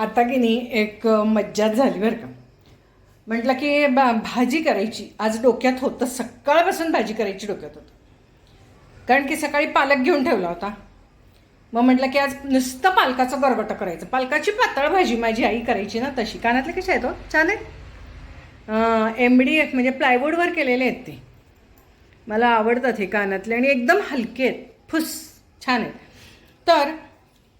आता की नाही एक मज्जात झाली बरं का. म्हटलं की बा भाजी करायची. आज डोक्यात होतं सकाळपासून भाजी करायची डोक्यात होतं. कारण की सकाळी पालक घेऊन ठेवला होता. मग म्हटलं की आज नुसतं पालकाचं गरगटं करायचं. पालकाची पातळ भाजी माझी आई करायची ना तशी. कानातले कशा आहेत हो? छान आहेत. एम डी एफ म्हणजे प्लायवूडवर केलेले आहेत ते. मला आवडतात हे कानातले आणि एकदम हलके आहेत. फुस छान आहेत. तर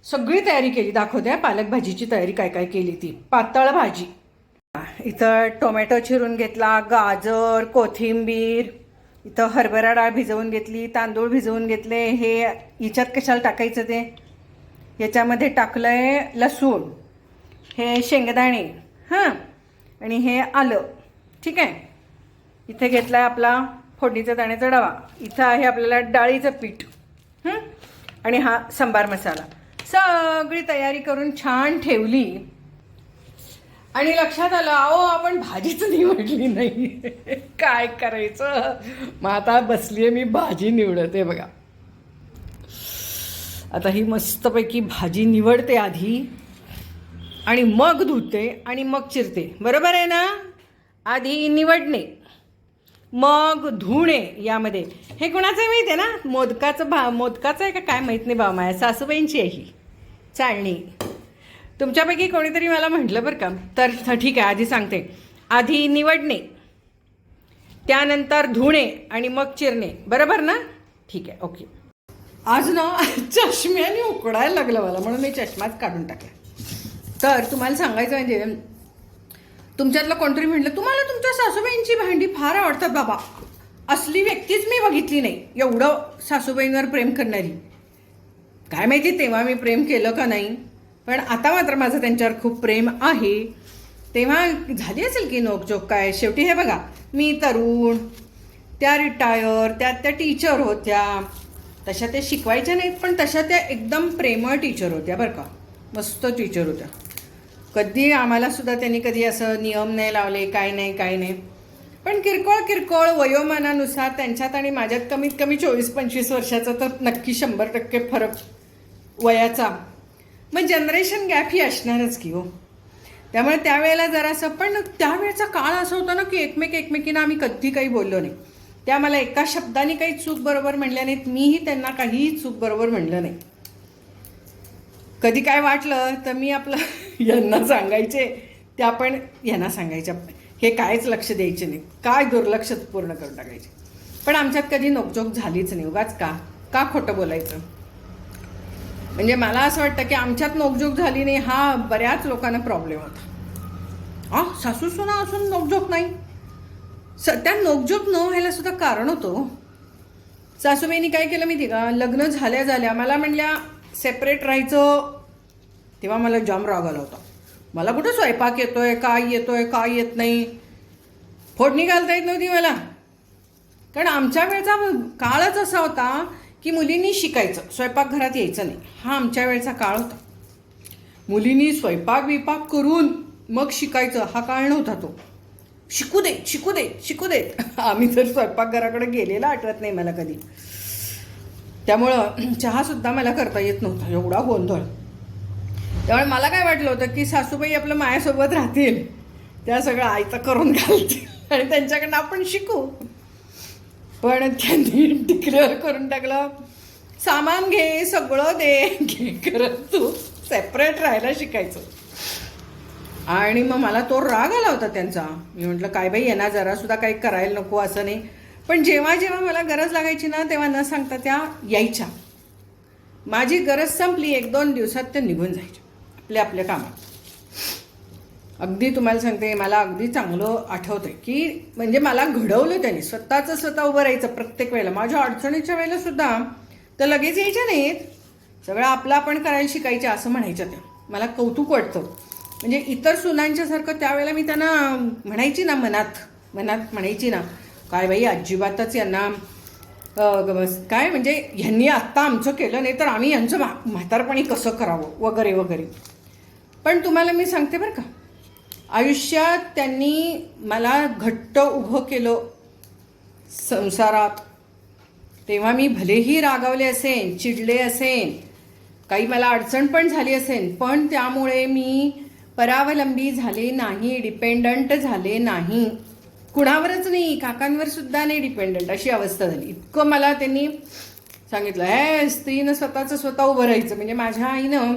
सगळी तयारी केली. दाखवते पालक भाजीची तयारी काय काय केली ती. पातळ भाजी. इथं टोमॅटो चिरून घेतला गाजर कोथिंबीर इथं हरभरा डाळ भिजवून घेतली तांदूळ भिजवून घेतले. हे हिच्यात कशाला टाकायचं ते? याच्यामध्ये टाकलं आहे लसूण हे शेंगदाणे हां आणि हे आलं. ठीक आहे? इथे घेतला आहे आपला फोडणीचा दाण्याचा डबा. इथं आहे आपल्याला डाळीचं पीठ आणि हा सांबार मसाला. सगळी तयारी करून छान ठेवली. आणि लक्षात आलं अहो आपण भाजीच निवडली नाही. काय करायचं? मग आता बसली आहे मी भाजी निवडते बघा. आता ही मस्तपैकी भाजी निवडते आधी आणि मग धुते आणि मग चिरते. बरोबर आहे ना? आधी निवडणे मग धुणे यामध्ये. हे कुणाचं माहिती आहे ना? मोदकाचं भा मोदकाचं आहे का काय माहीत नाही बा माझ्या सासूबाईंची आहे ही. चाळणी तुमच्यापैकी कोणीतरी मला म्हटलं बरं का? तर तर ठीक आहे आधी सांगते. आधी निवडणे त्यानंतर धुणे आणि मग चिरणे. बरोबर ना? ठीक आहे ओके. आज ना चष्म्याने उकडायला लागलं मला म्हणून मी चष्माच काढून टाकला. तर तुम्हाला सांगायचं म्हणजे तुमच्यातलं कोणतरी म्हटलं तुम्हाला तुमच्या सासूबाईंची भांडी फार आवडतात बाबा. असली व्यक्तीच मी बघितली नाही. एवढं सासूबाईंवर प्रेम करणारी. काय माहिती तेव्हा मी प्रेम केलं का नाही पण आता मात्र माझं त्यांच्यावर खूप प्रेम आहे. तेव्हा झाली असेल की नोकझोक काय? शेवटी हे बघा मी तरुण त्या रिटायर त्या त्या टीचर होत्या. तशा त्या शिकवायच्या नाहीत पण तशा त्या एकदम प्रेमळ टीचर होत्या बरं का. मस्त टीचर होत्या. कधी आम्हाला सुद्धा त्यांनी कधी असं नियम नाही लावले काय नाही काय नाही. पण किरकोळ किरकोळ वयोमानानुसार त्यांच्यात आणि माझ्यात कमीत कमी चोवीस पंचवीस वर्षाचा तर नक्की शंभर टक्के फरक वयाचा. मग जनरेशन गॅप ही असणारच की हो. त्यामुळे त्यावेळेला जरासं पण त्यावेळेचा काळ असा होता ना की एकमेक एकमेकींना आम्ही कधी काही बोललो नाही. त्या मला एका शब्दाने काही चूक बरोबर म्हणल्या नाहीत मीही त्यांना काहीही चूक बरोबर म्हणलं नाही. कधी काय वाटलं तर मी आपलं यांना सांगायचे त्या पण यांना सांगायच्या. हे कायच लक्ष द्यायचे नाही. काय दुर्लक्ष पूर्ण करून टाकायचे. पण आमच्यात कधी नोकझोक झालीच नाही. उगाच का? का खोटं बोलायचं? म्हणजे मला असं वाटतं की आमच्यात नोकझोक झाली नाही हा बऱ्याच लोकांना प्रॉब्लेम होता. आ सासू सुना असून नोकझोक नाही. स त्या नोकझोक न व्हायला सुद्धा कारण होतं. सासूबाईंनी काय केलं माहिती का? लग्न झाल्या झाल्या मला म्हणल्या सेपरेट राहायचं. तेव्हा मला जाम राग आला होता. मला कुठं स्वयंपाक येतोय? काय येतोय? काय येत नाही? फोडणी घालता येत नव्हती मला. कारण आमच्या वेळचा काळच असा होता की मुलींनी शिकायचं स्वयंपाकघरात यायचं नाही. हा आमच्या वेळचा काळ होता. मुलींनी स्वयंपाक बिपाक करून मग शिकायचं हा काळ नव्हता तो. शिकू दे शिकू दे शिकू देत आम्ही तर स्वयंपाकघराकडे गेलेला आठवत नाही मला कधी. त्यामुळं चहासुद्धा मला करता येत नव्हता एवढा गोंधळ. त्यामुळे मला काय वाटलं होतं की सासूबाई आपलं मायासोबत राहतील. त्या सगळं आयता करून घालतील. आणि त्यांच्याकडनं आपण शिकू. पण त्यांनी डिक्लेअर करून टाकलं सामान घे सगळं दे घे करत तू सेपरेट राहायला शिकायचं. आणि मग मला तो राग आला होता त्यांचा. मी म्हटलं काय बाई यांना जरा सुद्धा काही करायला नको असं नाही. पण जेव्हा जेव्हा मला गरज लागायची ना तेव्हा न सांगता त्या यायच्या. माझी गरज संपली एक दोन दिवसात त्या निघून जायच्या आपल्या आपल्या कामात. अगदी तुम्हाला सांगते मला अगदी चांगलं आठवतंय की म्हणजे मला घडवलं त्यांनी. स्वतःचं स्वतः उभं राहायचं प्रत्येक वेळेला. माझ्या अडचणीच्या वेळेला सुद्धा तर लगेच यायच्या नाहीत. सगळं आपलं आपण करायला शिकायच्या असं म्हणायच्या त्या. मला कौतुक वाटतं. म्हणजे इतर सुनांच्यासारखं त्यावेळेला मी त्यांना म्हणायची ना मनात मनात म्हणायची ना काय बाई अजिबातच यांना ग- काय म्हणजे ह्यांनी आत्ता आमचं केलं नाही तर आम्ही यांचं म्हातारपणी कसं करावं? वगैरे वगैरे. पण तुम्हाला मी सांगते बरं का आयुष्यात त्यांनी मला घट्ट उभं केलं संसारात. तेव्हा मी भलेही रागावले असेन चिडले असेन काही मला अडचण पण झाली असेल पण त्यामुळे मी परावलंबी झाले नाही डिपेंडंट झाले नाही. कुणावरच नाही काकांवर सुद्धा नाही डिपेंडंट अशी अवस्था झाली. इतकं मला त्यांनी सांगितलं हे स्त्रीनं स्वतःचं स्वतः उभं राहायचं. म्हणजे माझ्या आईनं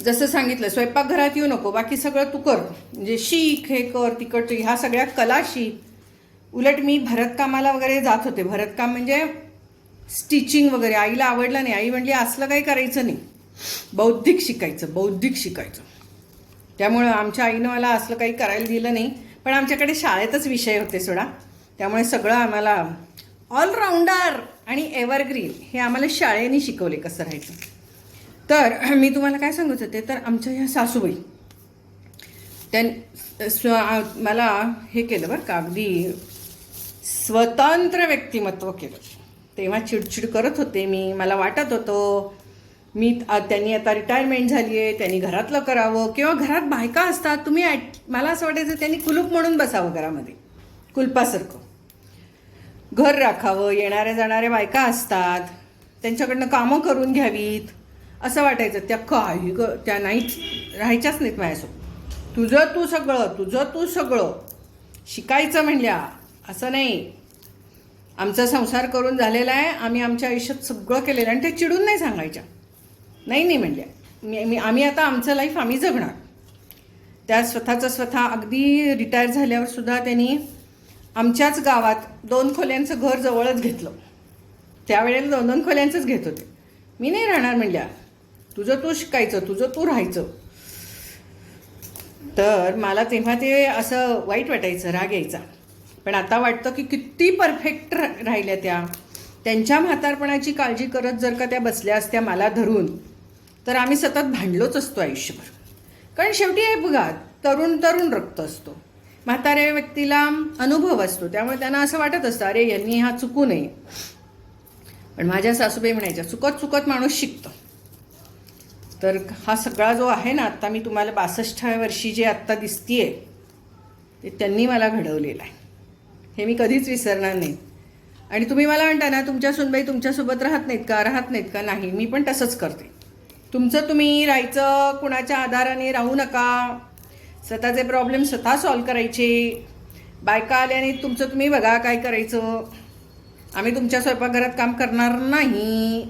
जसं सांगितलं स्वयंपाकघरात येऊ नको बाकी सगळं तू कर. म्हणजे शीख हे कर तिकट ह्या सगळ्या कला शीख. उलट मी भरतकामाला वगैरे जात होते. भरतकाम म्हणजे स्टिचिंग वगैरे. आईला आवडलं नाही. आई म्हणली असलं काही करायचं नाही. बौद्धिक शिकायचं बौद्धिक शिकायचं. त्यामुळं आमच्या आईनं मला असलं काही करायला दिलं नाही. पण आमच्याकडे शाळेतच विषय होते सोडा. त्यामुळे सगळं आम्हाला ऑलराऊंडर आणि एव्हरग्रीन हे आम्हाला शाळेने शिकवले कसं राहायचं. तर मी तुम्हाला काय सांगत होते तर आमच्या ह्या सासूबाई त्यां स्व मला हे केलं बरं का अगदी स्वतंत्र व्यक्तिमत्व केलं. तेव्हा चिडचिड करत होते मी मला वाटत होतं मी त्यांनी आता रिटायरमेंट झाली आहे त्यांनी घरातलं करावं किंवा घरात बायका असतात तुम्ही ॲट मला असं वाटायचं त्यांनी कुलूप म्हणून बसावं घरामध्ये कुलपासारखं. घर राखावं येणाऱ्या जाणाऱ्या बायका असतात त्यांच्याकडनं कामं करून घ्यावीत असं वाटायचं त्या काही ग त्या नाहीच राहायच्याच नाहीत माझ्यासोबत. तुझं तू सगळं तुझं तू सगळं. शिकायचं म्हणल्या असं नाही. आमचा संसार करून झालेला आहे आम्ही आमच्या आयुष्यात सगळं केलेलं आहे आणि ते चिडून नाही सांगायच्या. नाही नाही म्हणल्या. मी मी आम्ही आता आमचं लाईफ आम्ही जगणार. त्या स्वतःचं स्वतः अगदी रिटायर झाल्यावर सुद्धा त्यांनी आमच्याच गावात दोन खोल्यांचं घर जवळच घेतलं. त्यावेळेला दोन दोन खोल्यांचंच घेत होते. मी नाही राहणार म्हणल्या. तुझं तू शिकायचं तुझं तू राहायचं. तर मला तेव्हा ते असं वाईट वाटायचं राग यायचा. पण आता वाटतं की किती परफेक्ट राहिल्या त्या. त्यांच्या म्हातारपणाची काळजी करत जर का त्या बसल्या असत्या मला धरून तर आम्ही सतत भांडलोच असतो आयुष्यभर. कारण शेवटी हे बघा तरुण तरुण रक्त असतो. म्हाताऱ्या व्यक्तीला अनुभव असतो. त्यामुळे त्यांना असं वाटत असतं अरे यांनी हा चुकू नये. पण माझ्या सासूबाई म्हणायच्या चुकत चुकत माणूस शिकतो. तर हा सगळा जो आहे ना आत्ता मी तुम्हाला बासष्टाव्या वर्षी जे आत्ता दिसतीये ते त्यांनी मला घडवलेलं आहे. हे मी कधीच विसरणार नाही. आणि तुम्ही मला म्हणता ना तुमच्या सुनबाई तुमच्यासोबत राहत नाहीत का? राहत नाहीत का? नाही मी पण तसंच करते. तुमचं तुम्ही राहायचं कुणाच्या आधाराने राहू नका. स्वतःचे प्रॉब्लेम स्वतः सॉल्व करायचे. बायका आल्याने तुमचं तुम्ही बघा काय करायचं. आम्ही तुमच्या स्वयंपाकघरात काम करणार नाही.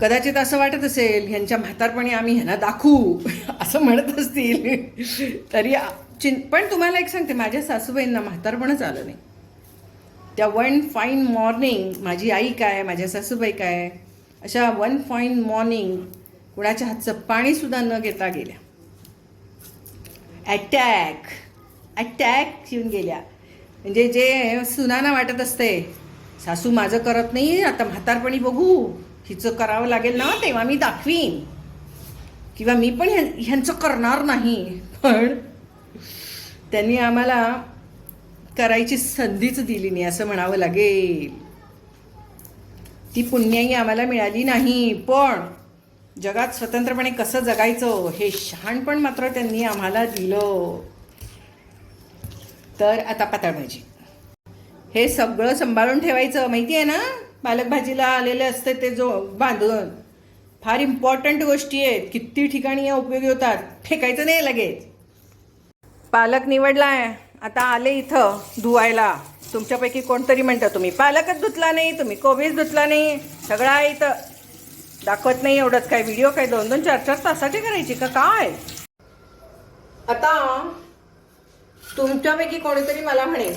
कदाचित असं वाटत असेल ह्यांच्या म्हातारपणी आम्ही ह्यांना दाखवू असं म्हणत असतील. तरी आ- चिं पण तुम्हाला एक सांगते माझ्या सासूबाईंना म्हातारपणच आलं नाही. त्या वन फाईन मॉर्निंग माझी आई काय माझ्या सासूबाई काय अशा वन फाईन मॉर्निंग कुणाच्या हातचं पाणीसुद्धा न घेता गेल्या. अटॅक अटॅक येऊन गेल्या. म्हणजे जे सुनाना वाटत असते सासू माझं करत नाही आता म्हातारपणी बघू. हिचं करावं लागेल ना तेव्हा मी दाखवीन. किंवा मी पण ह्यांचं करणार नाही. पण त्यांनी आम्हाला करायची संधीच दिली नाही असं म्हणावं लागेल. ती पुण्याई आम्हाला मिळाली नाही पण जगात स्वतंत्रपणे कसं जगायचं हे शहाणपण मात्र त्यांनी आम्हाला दिलं. तर आता पातळ भाजी हे सगळं सांभाळून ठेवायचं माहिती आहे ना? पालक भाजीला आलेले असते ते जो बांधून फार इम्पॉर्टंट गोष्टी आहेत. किती ठिकाणी या उपयोगी होतात? फेकायचं नाही लगेच. पालक निवडलाय. आता आले इथं धुवायला. तुमच्यापैकी कोणतरी म्हणता तुम्ही पालकच धुतला नाही तुम्ही कोबीच धुतला नाही सगळं आहे इथं. दाखवत नाही एवढंच काय व्हिडिओ काय दोन दोन चार चार तासाची करायची का काय? आता तुमच्यापैकी कोणीतरी मला म्हणेल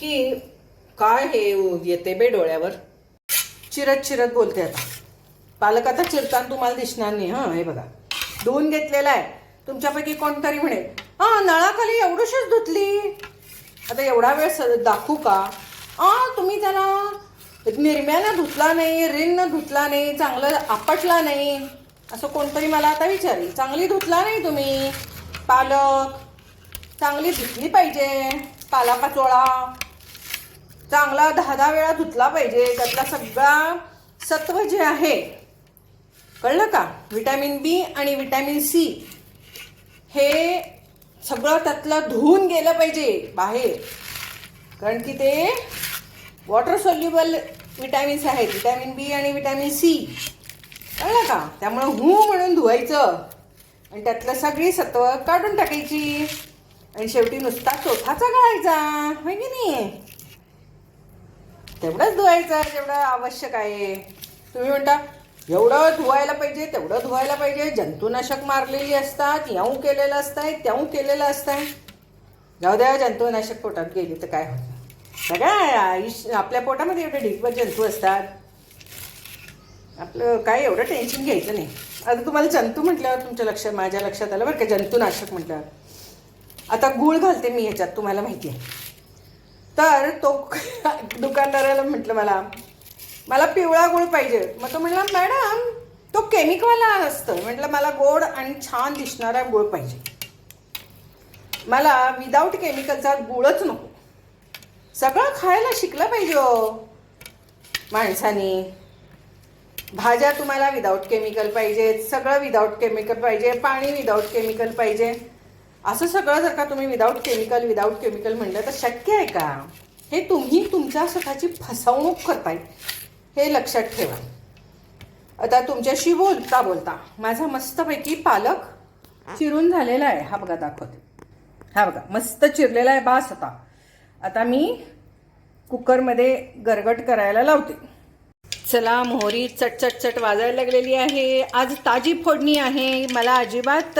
की काय हे येते बे डोळ्यावर? चिरत चिरत बोलते आता. पालक आता चिरताना तुम्हाला दिसणार नाही हां हे बघा. धुवून घेतलेला आहे. तुमच्यापैकी कोणतरी म्हणेल हां नळाखाली एवढंशीच धुतली. आता एवढा वेळ स- दाखवू का? हां तुम्ही त्याला निरम्यानं धुतला नाही रिननं धुतला नाही चांगलं आपटला नाही. असं कोणतरी मला आता विचारेल चांगली धुतला नाही तुम्ही पालक? चांगली धुतली पाहिजे पालापाचोळा? चांगला दहा दहा वेळा धुतला पाहिजे. त्यातला सगळा सत्व जे आहे कळलं का? विटॅमिन बी आणि विटॅमिन सी हे सगळं त्यातलं धुवून गेलं पाहिजे बाहेर. कारण की ते वॉटर सोल्युबल विटॅमिन्स आहेत. विटॅमिन बी आणि विटॅमिन सी कळलं का? त्यामुळं हू म्हणून धुवायचं. आणि त्यातलं सगळी सत्व काढून टाकायची. आणि शेवटी नुसता चोथाचा गळायचा. होय की नाही? तेवढंच धुवायचं जेवढं आवश्यक आहे. तुम्ही म्हणता एवढं धुवायला पाहिजे तेवढं धुवायला पाहिजे. जंतुनाशक मारलेली असतात याऊ केलेलं असतंय त्याऊ केलेलं असतंय. जाऊ द्या जंतुनाशक पोटात गेली तर काय होतं? सगळ्या आयुष्य आपल्या पोटामध्ये एवढे ढिगभर जंतू असतात. आपलं काय एवढं टेन्शन घ्यायचं नाही. आता तुम्हाला जंतू म्हटल्यावर तुमच्या लक्षात माझ्या लक्षात आलं बरं का जंतुनाशक म्हटल्यावर. आता गूळ घालते मी ह्याच्यात तुम्हाला माहिती आहे. तर तो दुकानदाराला म्हटलं मला मला पिवळा गुळ पाहिजे. मग तो म्हटला मॅडम तो केमिकवाला असतं. म्हटलं मला गोड आणि छान दिसणारा गुळ पाहिजे. मला विदाऊट केमिकलचा गुळच नको. सगळं खायला शिकलं पाहिजे हो माणसाने. भाज्या तुम्हाला विदाऊट केमिकल पाहिजेत सगळं विदाऊट केमिकल पाहिजे पाणी विदाऊट केमिकल पाहिजे. असं सगळं जर का तुम्ही विदाऊट केमिकल विदाऊट केमिकल म्हणलं तर शक्य आहे का? हे तुम्ही तुमच्या स्वतःची फसवणूक करताय हे लक्षात ठेवा. आता तुमच्याशी बोलता बोलता माझा मस्तपैकी पालक चिरून झालेला आहे. हा बघा दाखवते. हा बघा मस्त चिरलेला आहे बास होता आता मी कुकरमध्ये गरगट करायला लावते. चला मोहरी चट वाजायला लागलेली आहे. आज ताजी फोडणी आहे. मला अजिबात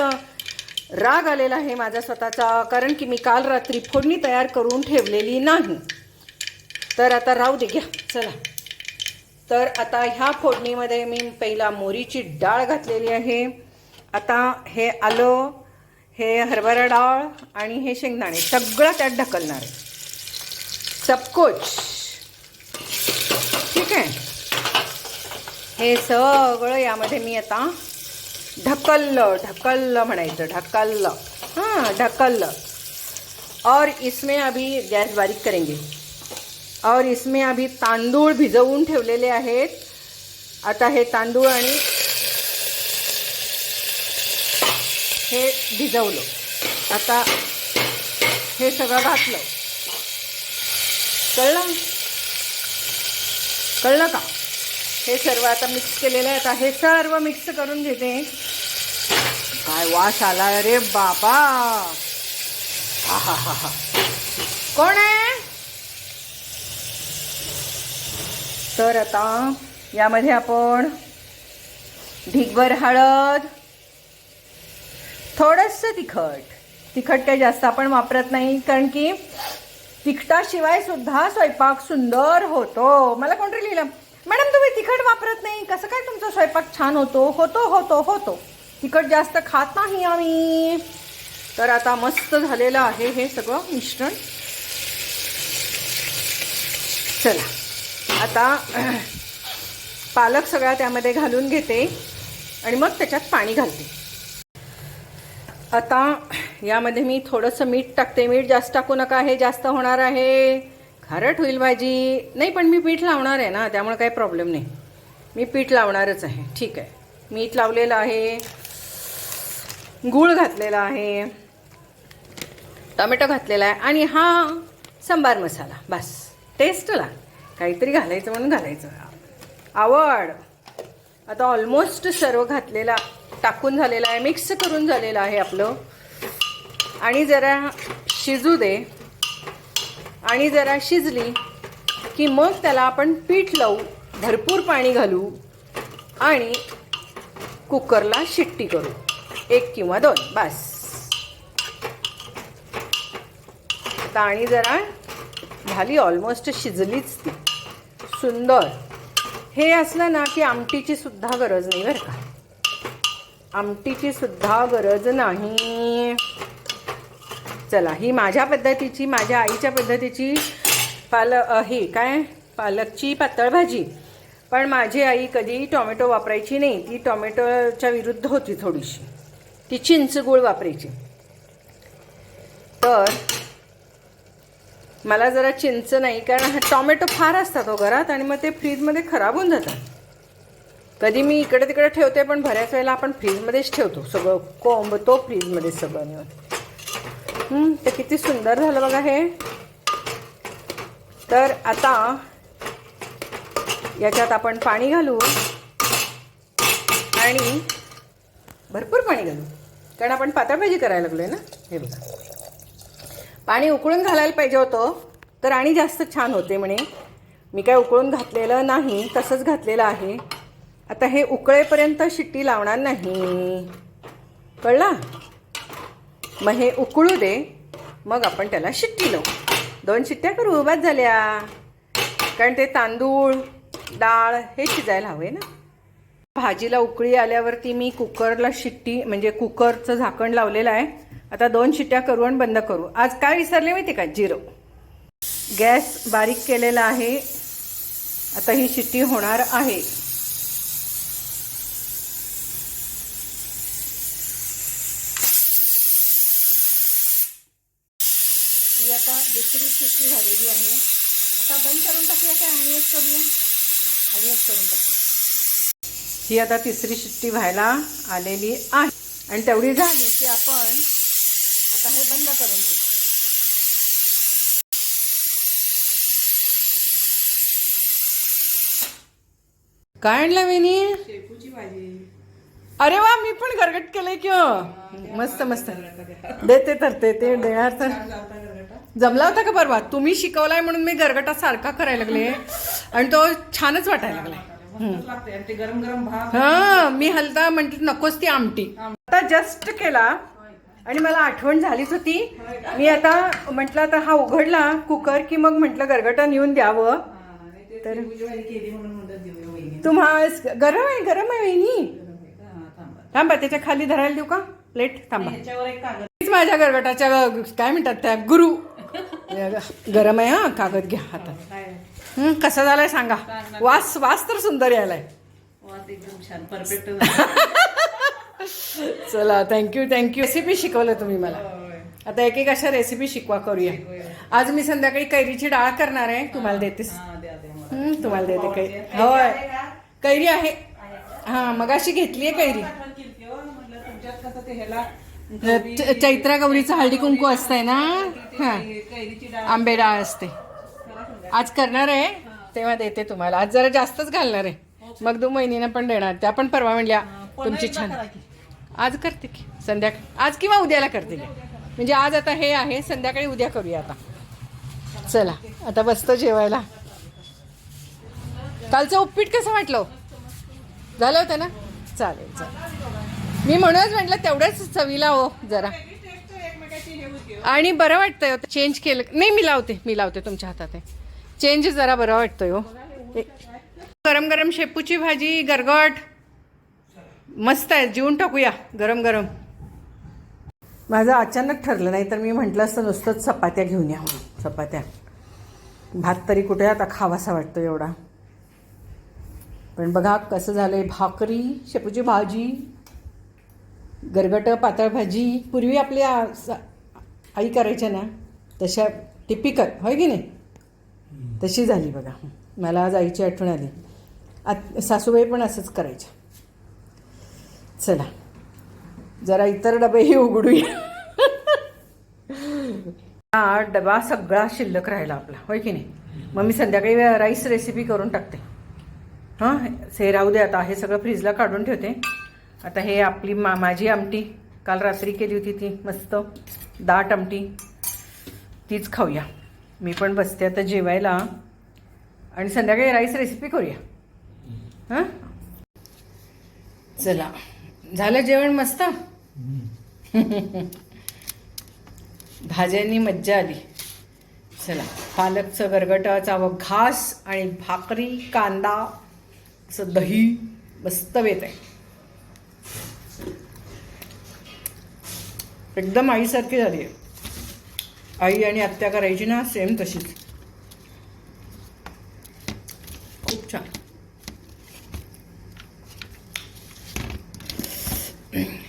राग आलेला आहे माझा स्वतःचा कारण की मी काल रात्री फोडणी तयार करून ठेवलेली नाही. तर आता राहू दे घ्या चला. तर आता ह्या फोडणीमध्ये मी पहिला मोरीची डाळ घातलेली आहे. आता हे आलं हे हरभरा डाळ आणि हे शेंगदाणे सगळं त्यात ढकलणार आहे. सबकोच. ठीक आहे? हे सगळं यामध्ये मी आता ढकललं ढकललं म्हणायचं ढकललं. हां ढकललं. और इसमें अभी गॅस बारीक करेंगे। और इसमें अभी तांदूळ भिजवून ठेवलेले आहेत. आता हे तांदूळ आणि हे भिजवलं. आता हे सगळं घातलं. कळलं? कळलं का? हे सर्व आता मिक्स केलेलं आहे आता हे सर्व मिक्स करून घेते. काय वास आला अरे बाबा. हा हा हा हा कोण आहे? तर आता यामध्ये आपण ढिगभर हळद थोडंसं तिखट. तिखट काही जास्त आपण वापरत नाही कारण की तिखटाशिवाय सुद्धा स्वयंपाक सुंदर होतो. मला कोणतरी लिहिलं? मॅडम तुम्ही तिखट वापरत नाही. कसं काय तुमचा स्वयंपाक छान होतो? होतो होतो होतो. तिखट जास्त खात नाही आम्ही. तर आता मस्त झालेलं आहे हे सगळं मिश्रण. चला. आता पालक सगळा त्यामध्ये घालून घेते आणि मग त्याच्यात पाणी घालते. आता यामध्ये मी थोडंसं मीठ टाकते. मीठ जास्त टाकू नका. हे जास्त होणार आहे. खारट होईल भाजी. नाही पण मी पीठ लावणार आहे ना त्यामुळे काही प्रॉब्लेम नाही. मी पीठ लावणारच आहे. ठीक आहे. मीठ लावलेलं आहे. गूळ घातलेला आहे. टोमॅटो घातलेला आहे. आणि हा सांबार मसाला. बस. टेस्टला काहीतरी घालायचं म्हणून घालायचं. आवड. आता ऑलमोस्ट सर्व घातलेला टाकून झालेला आहे. मिक्स करून झालेलं आहे आपलं. आणि जरा शिजू दे. आणि जरा शिजली की मग त्याला आपण पीठ लावू भरपूर पाणी घालू आणि कुकरला शिट्टी करू. एक किंवा दोन बस. आता आणि जरा झाली ऑलमोस्ट शिजलीच ती. सुंदर. हे असलं ना की आमटीची सुद्धा गरज नाही बरं का. आमटीची सुद्धा गरज नाही. चला ही माझ्या पद्धतीची माझ्या आईच्या पद्धतीची पाल ही काय? पालकची पातळ भाजी पण माझी आई कधी टोमॅटो वापरायची नाही ती टोमॅटोच्या विरुद्ध होती थोडीशी. ती चिंचगूळ वापरायची. तर मला जरा चिंच नाही कारण हा टोमॅटो फार असतात हो घरात आणि मग ते फ्रीजमध्ये खराब होऊन जातात. कधी मी इकडे तिकडे ठेवते पण बऱ्याच वेळेला आपण फ्रीजमध्येच ठेवतो सगळं कोंबतो फ्रीजमध्ये सगळं नेऊन. ते किती सुंदर झालं बघा हे. तर आता याच्यात आपण पाणी घालू आणि भरपूर पाणी घालू. कारण आपण पातळ भाजी करायला आहे ना? हे बघा. पाणी उकळून घालायला पाहिजे होतं तर आणि जास्त छान होते म्हणे. मी काय उकळून घातलेलं नाही तसंच घातलेलं आहे. आता हे उकळेपर्यंत शिट्टी लावणार नाही. कळला? मग हे उकळू दे. मग आपण त्याला शिट्टी लावू दोन शिट्ट्या करू बाद झाल्या. कारण ते तांदूळ डाळ हे शिजायला हवे ना. भाजीला उकळी आल्यावरती मी कुकरला शिट्टी म्हणजे कुकरचं झाकण लावलेलं आहे. आता दोन शिट्ट्या करू आणि बंद करू. आज काय विसरले माहिती का? जिरं. गॅस बारीक केलेला आहे. आता ही शिट्टी होणार आहे ही आता दुसरी शिट्टी झालेली आहे आता बंद करून टाकूया काय आणि एक करूया आणि एक करून टाकूया ही आता तिसरी शिट्टी व्हायला आलेली आहे. आणि तेवढी झाली की आपण आता हे बंद करून घेऊ. काय आणलं वेणी शेपूची भाजी. अरे वा मी पण गरगट केलंय किंवा मस्त मस्त. देते तर ते देणार तर. जमला होता का परवा? तुम्ही शिकवलाय म्हणून मी गरगटा सारखा करायला लागले. आणि तो छानच वाटायला लागलाय गरम गरम हा मी हलता म्हंटल नकोच ती आमटी. आता जस्ट केला. आणि मला आठवण झालीच होती. मी आता म्हटलं आता हा उघडला कुकर की मग म्हटलं गरगटा नेऊन द्यावं. आणि ते शेपूची भाजी केली म्हणून म्हणतात देऊया वहिनी तुम्हा गरम आहे गरम आहे वहिनी. थांबा त्याच्याखाली धरायला देऊ का? प्लेट थांबा. माझ्या गरगटाच्या काय म्हणतात त्या? गुरु. गरम आहे हा कागद घ्या हातात. हं, कसा झालाय सांगा? वास वास तर सुंदर यायलाय. चला थँक्यू थँक्यू रेसिपी शिकवलं तुम्ही मला. आता एक एक अशा रेसिपी शिकवा करूया. आज मी संध्याकाळी कैरीची डाळ करणार आहे. तुम्हाला देतेस. हा हं, तुम्हाला देते कैरी. होय. कैरी आहे. हा मगाशी घेतलीये कैरी. आठवण केली हो, चैत्रा गौरीचं हळदी कुंकू असतंय ना? हा. आंबे डाळ असते. आज करणार आहे. तेव्हा देते तुम्हाला. आज जरा जास्तच घालणार आहे. मग दोन महिनीनं पण देणार. त्या पण परवा म्हणल्या तुमची छान. आज करते की. संध्याकाळी. आज किंवा उद्याला करते की. म्हणजे आज आता हे आहे. संध्याकाळी उद्या करूया आता. चला. आता बसतो जेवायला. कालचं उपीट कसं वाटलं झालं होतं ना? चालेल चालेल. मी म्हणूनच म्हटलं तेवढ्याच चवीला हो जरा. आणि बरं वाटतंय हो, चेंज केलं. नाही मी लावते मी लावते तुमच्या हातात आहे. चेंज जरा बरं वाटतंय हो. गरम गरम शेपूची भाजी गरगट. मस्त आहे जेवून टाकूया गरम गरम. माझं अचानक ठरलं नाही तर मी म्हटलं असतं नुसतंच चपात्या घेऊन या चपात्या. भात तरी कुठे आता खावासा वाटतो एवढा. पण बघा कसं झालं आहे भाकरी शेपूची भाजी गरगटं पातळ भाजी पूर्वी आपल्या स- आई करायच्या ना तशा टिपिकल होय की नाही? तशी झाली बघा. मला आज आईची आठवण आली. आत सासूबाई पण असंच करायच्या. चला. जरा इतर डबेही उघडूया. हा डबा सगळा शिल्लक राहिला आपला. होय की नाही? मग मी संध्याकाळी राईस रेसिपी करून टाकते. हां हे राहू दे आता. हे सगळं फ्रीजला काढून ठेवते. आता हे आपली मा माझी आमटी काल रात्री केली होती ती मस्त. दाट आमटी. तीच खाऊया. मी पण बसते आता जेवायला. आणि संध्याकाळी राईस रेसिपी करूया. हां? चला. झालं जेवण मस्त? भाज्यांनी मज्जा आली. चला. पालकचं गरगटाचा व घास आणि भाकरी कांदा असं दही मस्त वेत आहे. एकदम आईसारखी झाली आहे. आई आणि आत्या करायची ना सेम तशीच. खूप छान.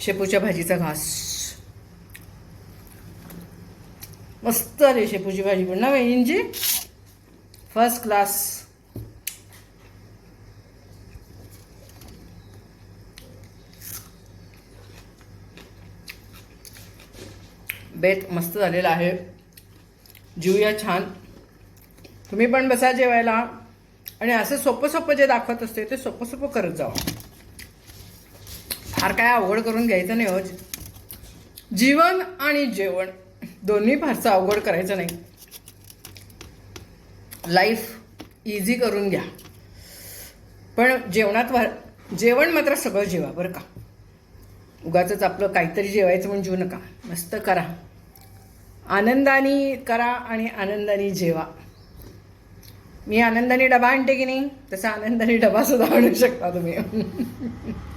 शेपूच्या भाजीचा घास. मस्त आली शेपूची भाजी पण. ना वहिनींची फर्स्ट क्लास बेत मस्त झालेला आहे. जीवया छान. तुम्ही पण बसा जेवायला. आणि असं सोपं सोपं जे दाखवत असते ते सोपं सोपं करत जावं. फार काय अवघड करून घ्यायचं नाही हो. जीवन आणि जेवण दोन्ही फारसं अवघड करायचं नाही. लाईफ इझी करून घ्या. पण जेवणात वा जेवण मात्र सगळं जेवा बरं का. उगाच आपलं काहीतरी जेवायचं म्हणून जेवू नका. मस्त करा. आनंदाने करा आणि आनंदाने जेवा. मी आनंदाने डबा आणते की नाही तसा आनंदाने डबा सुद्धा आणू शकता तुम्ही.